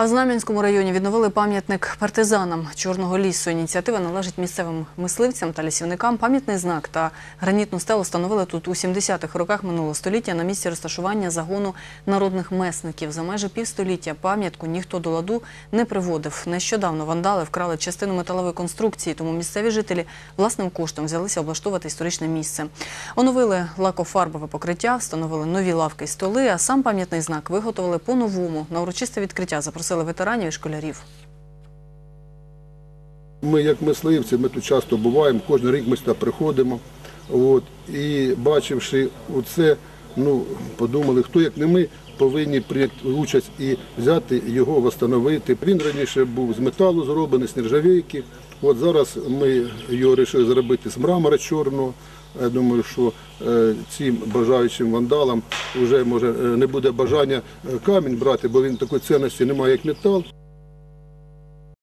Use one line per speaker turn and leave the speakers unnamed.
А в Знам'янському районі відновили пам'ятник партизанам Чорного лісу. Ініціатива належить місцевим мисливцям та лісівникам. Пам'ятний знак та гранітну стелу встановили тут у 70-х роках минулого століття на місці розташування загону народних месників. За майже півстоліття пам'ятку ніхто до ладу не приводив. Нещодавно вандали вкрали частину металової конструкції, тому місцеві жителі власним коштом взялися облаштовувати історичне місце. Оновили лакофарбове покриття, встановили нові лавки і столи, а сам пам'ятний знак виготовили по-новому. На урочисте відкриття запросили ветеранів і школярів.
Ми, як мисливці, ми тут часто буваємо, кожен рік ми сюди приходимо. От, і бачивши оце, ну, подумали, хто як не ми повинні прийняти участь і взяти його, встановити. Він раніше був з металу зроблений, з нержавійки. От зараз ми його вирішили зробити з мрамора чорного. Я думаю, що е, цим бажаючим вандалам вже може е, не буде бажання е, камінь брати, бо він такої цінності немає, як метал.